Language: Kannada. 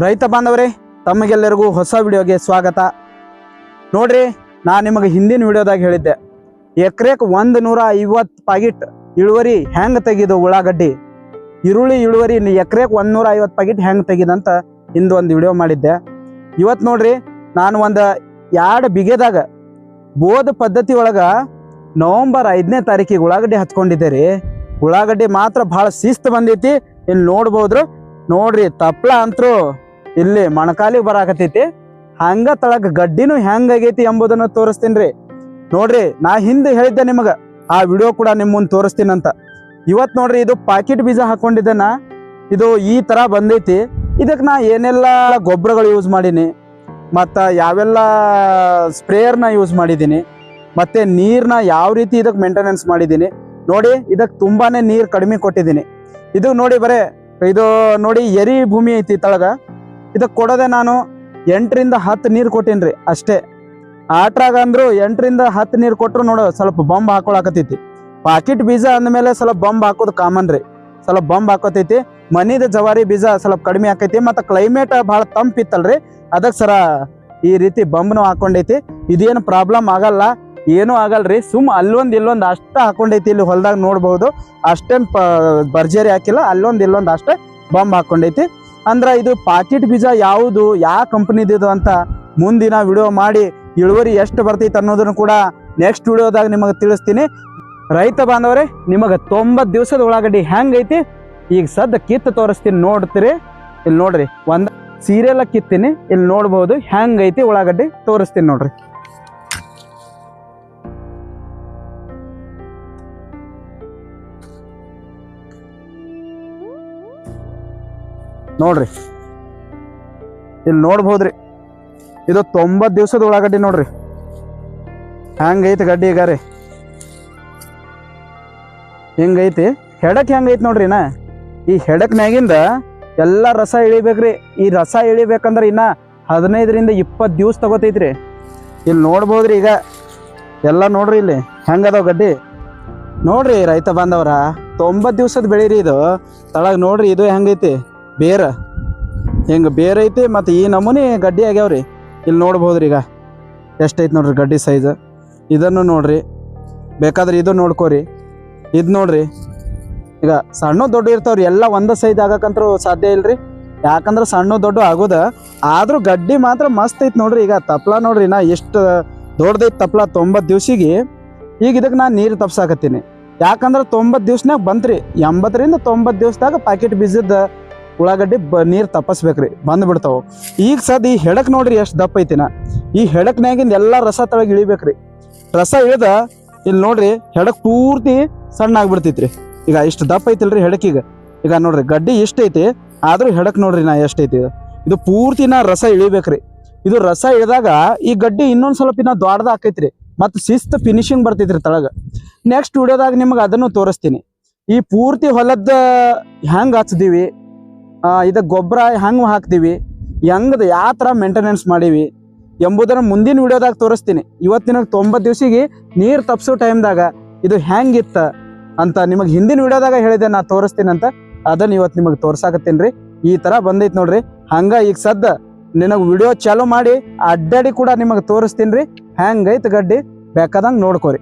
ರೈತ ಬಾಂಧವರೇ, ತಮಗೆಲ್ಲರಿಗೂ ಹೊಸ ವಿಡಿಯೋಗೆ ಸ್ವಾಗತ. ನೋಡ್ರಿ ನಾನು ನಿಮಗೆ ಹಿಂದಿನ ವಿಡಿಯೋದಾಗ ಹೇಳಿದ್ದೆ, ಎಕರೆಕ್ ಒಂದು ನೂರ ಐವತ್ತು ಪಾಕಿಟ್ ಇಳುವರಿ ಹೆಂಗೆ ತೆಗೆದು ಉಳ್ಳಾಗಡ್ಡಿ? ಈರುಳ್ಳಿ ಇಳುವರಿ ಎಕರೆಕ್ ಒಂದು ನೂರ ಐವತ್ತು ಪಾಕಿಟ್ ಹೆಂಗೆ ತೆಗಿದಂತ ಹಿಂದೆ ಒಂದು ವಿಡಿಯೋ ಮಾಡಿದ್ದೆ. ಇವತ್ತು ನೋಡ್ರಿ, ನಾನು ಒಂದು ಎರಡು ಬಿಗೆದಾಗ ಬೋಧ ಪದ್ಧತಿ ಒಳಗೆ ನವಂಬರ್ ಐದನೇ ತಾರೀಕಿಗೆ ಉಳ್ಳಾಗಡ್ಡಿ ಹಚ್ಕೊಂಡಿದ್ದೆ ರೀ. ಉಳ್ಳಾಗಡ್ಡಿ ಮಾತ್ರ ಭಾಳ ಶಿಸ್ತು ಬಂದೈತಿ ಇಲ್ಲಿ ನೋಡ್ಬೋದ್ರು ನೋಡ್ರಿ ತಪ್ಲ ಅಂತರೂ ಇಲ್ಲಿ ಮೊಣಕಾಲಿಗೆ ಬರಾಕತೈತಿ ಹಂಗ ತಳಗ ಗಡ್ಡಿನೂ ಹೆಂಗಾಗೈತಿ ಎಂಬುದನ್ನು ತೋರಿಸ್ತೀನಿ ರೀ ನೋಡ್ರಿ, ನಾ ಹಿಂದೆ ಹೇಳಿದ್ದೆ ನಿಮಗೆ, ಆ ವಿಡಿಯೋ ಕೂಡ ನಿಮ್ಮ ಮುಂದೆ ತೋರಿಸ್ತೀನಿ ಅಂತ ಇವತ್ತು ನೋಡ್ರಿ ಇದು ಪಾಕಿಟ್ ಬೀಜ ಹಾಕೊಂಡಿದ್ದೆನ ಇದು ಈ ತರ ಬಂದೈತಿ. ಇದಕ್ಕೆ ನಾ ಏನೆಲ್ಲ ಗೊಬ್ಬರಗಳು ಯೂಸ್ ಮಾಡೀನಿ, ಮತ್ತು ಯಾವೆಲ್ಲ ಸ್ಪ್ರೇಯರ್ನ ಯೂಸ್ ಮಾಡಿದ್ದೀನಿ ಮತ್ತೆ ನೀರ್ನ ಯಾವ ರೀತಿ ಇದಕ್ಕೆ ಮೇಂಟೆನೆನ್ಸ್ ಮಾಡಿದ್ದೀನಿ ನೋಡಿ ಇದಕ್ಕೆ ತುಂಬಾನೇ ನೀರು ಕಡಿಮೆ ಕೊಟ್ಟಿದ್ದೀನಿ ಇದು ನೋಡಿ ಬರೇ ಇದು ನೋಡಿ ಎರಿ ಭೂಮಿ ಐತಿ ತಳಗ. ಇದಕ್ಕೆ ಕೊಡೋದೆ ನಾನು ಎಂಟರಿಂದ ಹತ್ತು ನೀರು ಕೊಟ್ಟೇನ್ರಿ ಅಷ್ಟೇ. ಆಟ್ರಾಗ ಅಂದ್ರು ಎಂಟರಿಂದ ಹತ್ತು ನೀರು ಕೊಟ್ಟರು ನೋಡು ಸ್ವಲ್ಪ ಬಂಬ್ ಹಾಕೊಳಕತ್ತೈತಿ. ಪಾಕಿಟ್ ಬೀಜ ಅಂದಮೇಲೆ ಸ್ವಲ್ಪ ಬಂಬ್ ಹಾಕೋದು ಕಾಮನ್ ರೀ. ಸ್ವಲ್ಪ ಬಂಬ್ ಹಾಕೋತೈತಿ. ಮನಿದ ಜವಾರಿ ಬೀಜ ಸ್ವಲ್ಪ ಕಡಿಮೆ ಆಕೈತಿ ಮತ್ತು ಕ್ಲೈಮೇಟ್ ಭಾಳ ತಂಪಿತ್ತಲ್ರಿ ಅದಕ್ಕೆ ಸರ ಈ ರೀತಿ ಬಂಬ್ನು ಹಾಕೊಂಡೈತಿ. ಇದೇನು ಪ್ರಾಬ್ಲಮ್ ಆಗಲ್ಲ. ಏನೂ ಆಗಲ್ರಿ, ಸುಮ್ ಅಲ್ಲೊಂದು ಇಲ್ಲೊಂದು ಅಷ್ಟ ಹಾಕೊಂಡೈತಿ ಇಲ್ಲಿ ಹೊಲದಾಗ ನೋಡ್ಬೋದು. ಅಷ್ಟೇನು ಭರ್ಜರಿ ಹಾಕಿಲ್ಲ, ಅಲ್ಲೊಂದು ಇಲ್ಲೊಂದು ಅಷ್ಟೇ ಬಂಬ್ ಹಾಕೊಂಡೈತಿ. ಅಂದ್ರೆ ಇದು ಪಾಕಿಟ್ ಬೀಜ ಯಾವುದು ಯಾವ ಕಂಪ್ನಿದಿದು ಅಂತ ಮುಂದಿನ ವಿಡಿಯೋ ಮಾಡಿ ಇಳುವರಿ ಎಷ್ಟು ಬರ್ತೈತೆ ಅನ್ನೋದನ್ನು ಕೂಡ ನೆಕ್ಸ್ಟ್ ವಿಡಿಯೋದಾಗ ನಿಮಗೆ ತಿಳಿಸ್ತೀನಿ. ರೈತ ಬಾಂಧವರೇ, ನಿಮಗೆ ತೊಂಬತ್ತು ದಿವಸದ ಉಳ್ಳಾಗಡ್ಡಿ ಹೆಂಗೈತಿ? ಈಗ ಸದ್ದ ಕಿತ್ತು ತೋರಿಸ್ತೀನಿ, ನೋಡ್ತೀರಿ. ಇಲ್ಲಿ ನೋಡ್ರಿ, ಒಂದು ಸೀರೆಲ್ಲ ಕಿತ್ತೀನಿ ಇಲ್ಲಿ ನೋಡ್ಬೋದು ಹೆಂಗೈತಿ ಉಳ್ಳಾಗಡ್ಡಿ, ತೋರಿಸ್ತೀನಿ ನೋಡ್ರಿ. ನೋಡ್ರಿ. ಇಲ್ಲಿ ನೋಡ್ಬೋದ್ರಿ. ಇದು ತೊಂಬತ್ತು ದಿವಸದ ಉಳ್ಳಾಗಡ್ಡಿ ನೋಡ್ರಿ. ಹೆಂಗೈತಿ ಗಡ್ಡಿ ಈಗ ರೀ. ಹಿಂಗೈತಿ? ಹೆಡಕ್ ಹೆಂಗೈತಿ ನೋಡ್ರಿ ನಾ ಈ ಹೆಡಕ್ನ್ಯಾಗಿಂದ ಎಲ್ಲ ರಸ ಇಳಿಬೇಕ್ರಿ. ಈ ರಸ ಇಳಿಬೇಕಂದ್ರೆ ಇನ್ನ ಹದಿನೈದರಿಂದ ಇಪ್ಪತ್ತು ದಿವಸ ತಗೋತೈತ್ರಿ. ಇಲ್ಲಿ ನೋಡ್ಬೋದ್ರಿ ಈಗ. ಎಲ್ಲ ನೋಡ್ರಿ ಇಲ್ಲಿ. ಹೆಂಗದಾವ ಗಡ್ಡಿ? ನೋಡ್ರಿ ರೈತ ಬಾಂಧವರ. ತೊಂಬತ್ತು ದಿವ್ಸದ ಬೆಳೆ ರೀ ಇದು. ತಳಗ ನೋಡ್ರಿ ಇದು ಹೆಂಗೈತಿ. ಬೇರ? ಹಿಂಗೆ ಬೇರೆ ಐತಿ ಮತ್ತು ಈ ನಮೂನಿ ಗಡ್ಡಿ ಆಗ್ಯಾವ್ರಿ. ಇಲ್ಲಿ ನೋಡ್ಬೋದ್ರಿ ಈಗ. ಎಷ್ಟೈತಿ ನೋಡ್ರಿ ಗಡ್ಡಿ ಸೈಜ್ ಇದನ್ನು ನೋಡ್ರಿ. ಬೇಕಾದ್ರೆ ಇದು ನೋಡ್ಕೋರಿ. ಇದು ನೋಡ್ರಿ. ಈಗ ಸಣ್ಣ ದೊಡ್ಡ ಇರ್ತಾವ್ರಿ. ಎಲ್ಲ ಒಂದೇ ಸೈಜ್ ಆಗಕ್ಕಂತೂ ಸಾಧ್ಯ ಇಲ್ರಿ. ಯಾಕಂದ್ರೆ ಸಣ್ಣ ದೊಡ್ಡ ಆಗೋದ. ಆದರೂ ಗಡ್ಡಿ ಮಾತ್ರ ಮಸ್ತ್ ಐತೆ ನೋಡ್ರಿ. ಈಗ ತಪ್ಲ ನೋಡ್ರಿ ನಾ ಎಷ್ಟು ದೊಡ್ಡದೈತೆ ತಪ್ಲ ತೊಂಬತ್ತು ದಿವ್ಸಿಗೆ. ಈಗ ಇದಕ್ಕೆ ನಾನು ನೀರು ತಪ್ಸಾಕತ್ತೀನಿ. ಯಾಕಂದ್ರೆ ತೊಂಬತ್ತು ದಿವ್ಸನಾಗ ಬಂತ್ರಿ. ಎಂಬತ್ತರಿಂದ ತೊಂಬತ್ತು ದಿವಸದಾಗ ಪ್ಯಾಕೆಟ್ ಬೀಜದ ಉಳ್ಳಾಗಡ್ಡಿ ಬ, ನೀರು ತಪ್ಪಸ್ಬೇಕ್ರಿ, ಬಂದು ಬಿಡ್ತಾವೆ. ಈಗ ಸದ್ ಈ ಹೆಡಕ್ ನೋಡ್ರಿ ಎಷ್ಟು ದಪ್ಪ ಐತಿನ. ಈ ಹೆಡಕ್ನಾಗಿಂದ ಎಲ್ಲ ರಸ ತಳಗ ಇಳಿಬೇಕ್ರಿ. ರಸ ಇಳ್ದ ಇಲ್ಲಿ ನೋಡ್ರಿ ಹೆಡಕ್ ಪೂರ್ತಿ ಸಣ್ಣ ಆಗ್ಬಿಡ್ತೈತ್ರಿ. ಈಗ ಇಷ್ಟು ದಪ್ಪ ಐತಿಲ್ರಿ ಹೆಡಕಿಗ. ಈಗ ನೋಡ್ರಿ ಗಡ್ಡಿ ಇಷ್ಟ ಐತಿ, ಆದ್ರೂ ಹೆಡಕ್ ನೋಡ್ರಿ ನಾ ಎಷ್ಟೈತಿ ಇದು ಪೂರ್ತಿ ನಾ ರಸ ಇಳಿಬೇಕ್ರಿ. ಇದು ರಸ ಇಳಿದಾಗ ಈ ಗಡ್ಡಿ ಇನ್ನೊಂದ್ ಸ್ವಲ್ಪ ಇನ್ನ ದೊಡ್ಡದ ಹಾಕೈತ್ರಿ ಮತ್ತು ಶಿಸ್ತು ಫಿನಿಶಿಂಗ್ ಬರ್ತೈತ್ರಿ ತಳಗ. ನೆಕ್ಸ್ಟ್ ವಿಡಿಯೋದಾಗ ನಿಮ್ಗೆ ಅದನ್ನು ತೋರಿಸ್ತೀನಿ. ಈ ಪೂರ್ತಿ ಹೊಲದ ಹೆಂಗ್ ಹಚ್ದೀವಿ ಇದಕ್ಕೆ ಗೊಬ್ಬರ ಹೆಂಗೆ ಹಾಕ್ತೀವಿ, ಹೆಂಗದ ಯಾವ ಥರ ಮೇಂಟೆನೆನ್ಸ್ ಮಾಡೀವಿ ಎಂಬುದನ್ನು ಮುಂದಿನ ವಿಡಿಯೋದಾಗ ತೋರಿಸ್ತೀನಿ. ಇವತ್ತಿನ ತೊಂಬತ್ತು ದಿವಸಿಗೆ ನೀರು ತಪ್ಸೋ ಟೈಮ್ದಾಗ ಇದು ಹೆಂಗಿತ್ತ ಅಂತ ನಿಮಗೆ ಹಿಂದಿನ ವಿಡಿಯೋದಾಗ ಹೇಳಿದೆ, ನಾ ತೋರಿಸ್ತೀನಿ ಅಂತ. ಅದನ್ನು ಇವತ್ತು ನಿಮಗೆ ತೋರ್ಸಾಕತ್ತೀನಿ ರೀ. ಈ ಥರ ಬಂದೈತೆ ನೋಡ್ರಿ. ಹಂಗೆ ಈಗ ಸದ್ದ ನಿನಗೆ ವಿಡಿಯೋ ಚಾಲೂ ಮಾಡಿ ಅಡ್ಡಾಡಿ ಕೂಡ ನಿಮಗೆ ತೋರಿಸ್ತೀನಿ ರೀ. ಹೆಂಗೈತೆ ಗಡ್ಡಿ, ಬೇಕಾದಂಗೆ ನೋಡ್ಕೋರಿ.